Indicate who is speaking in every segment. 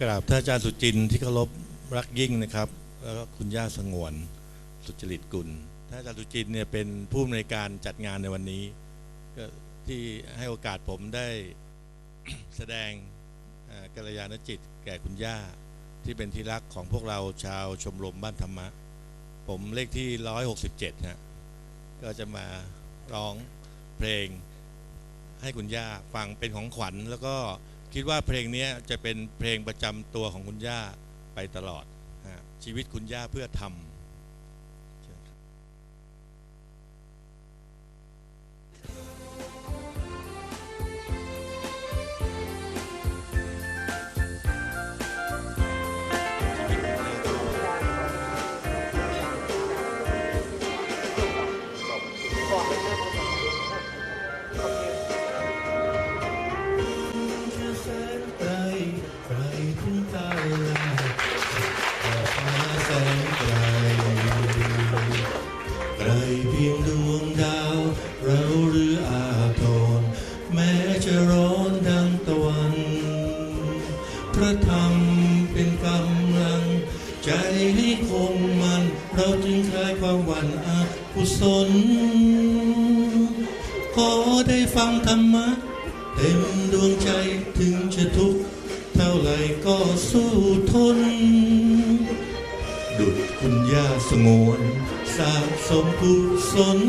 Speaker 1: กราบท่านอาจารย์สุจินที่เคารพรักยิ่งนะครับ แล้วก็คุณย่าสงวนสุจริตกุลท่านอาจารย์สุจินเนี่ยเป็นผู้อำนวยการจัดงานในวันนี้ก็ที่ให้โอกาสผมได้ แสดงกัลยาณจิต แก่คุณย่าที่เป็นที่รักของพวกเราชาวชมรมบ้านธรรมะ ผมเลขที่ 167ฮะก็จะมาร้องเพลงให้คุณย่าฟังเป็นของขวัญแล้วก็ คิดว่าเพลงนี้จะเป็นเพลงประจำตัวของคุณย่าไปตลอด ชีวิตคุณย่าเพื่อทำ เพี
Speaker 2: ยงดวงดาว เราหรืออาทรแม้จะร้อนดังตะวัน พระธรรมเป็นกำลัง ใจให้คงมัน เราจึงคลายความหวั่นอากุศลขอได้ฟังธรรมะ เต็มดวงใจถึงจะทุกข์เท่าไรก็สู้ทน ย่าสงวน สร้างสมกุศล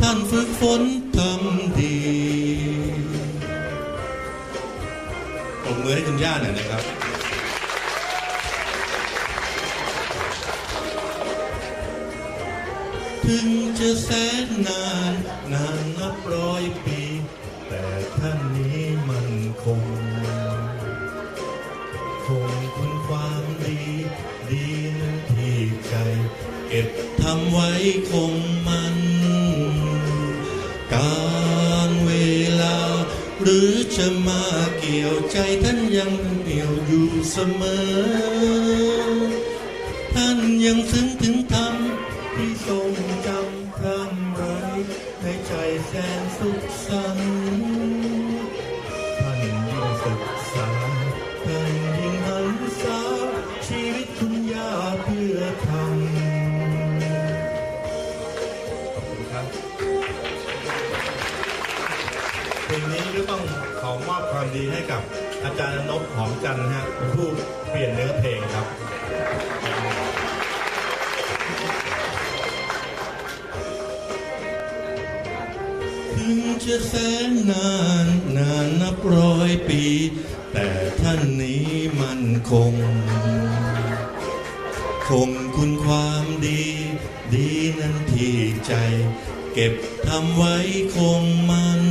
Speaker 2: ท่านฝึกฝนทำดี
Speaker 1: ปรบมือให้คุณย่าหน่อยนะครับ
Speaker 2: ถึงจะแสนนาน นานนับร้อยปี แต่ท่านนี้มันคง เก็บทำไว้คงมัน การเวลา หรือจะมาเกี่ยวใจท่านยังเหนียวอยู่เสมอ ท่านยังซึ้งถึงธรรมที่ทรงจำพร่ำไว้ในใจแสนสุขสันต์ท่านยิ่งศึกษาท่านยิ่งหันษาชีวิตคุณยาเพื่อทำ
Speaker 1: ข เพลงนี้ก็ต้องขอมอบความดีให้กับอาจารย์นพหอมจันทร์ฮะเป็นผู้เปลี่ยนเนื้อเพลงครับ
Speaker 2: ถึงจะแสนนานนานนับร้อยปี แต่ท่านนี้มันคง คงคุณความดี ดีนั้นที่ใจ เก็บทำไว้คงมัน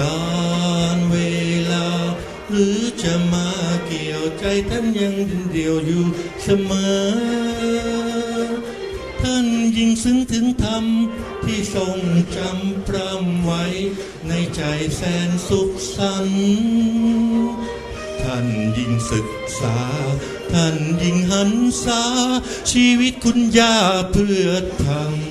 Speaker 2: การเวลา หรือจะมาเกี่ยวใจท่านยังเดียวอยู่เสมอ ท่านยิ่งซึ้งถึงธรรม ที่ทรงจำพร่ำไว้ ในใจแสนสุขสันต์ท่านยิ่งศึกษา ท่านยิ่งหันษา ชีวิตคุณย่าเพื่อทำ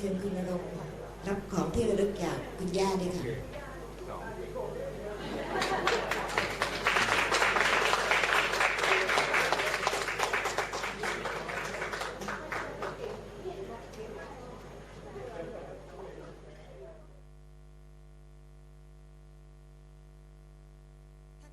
Speaker 3: เชิญคุณนรงค์รับของที่ระลึกจากคุณย่าด้วยค่ะ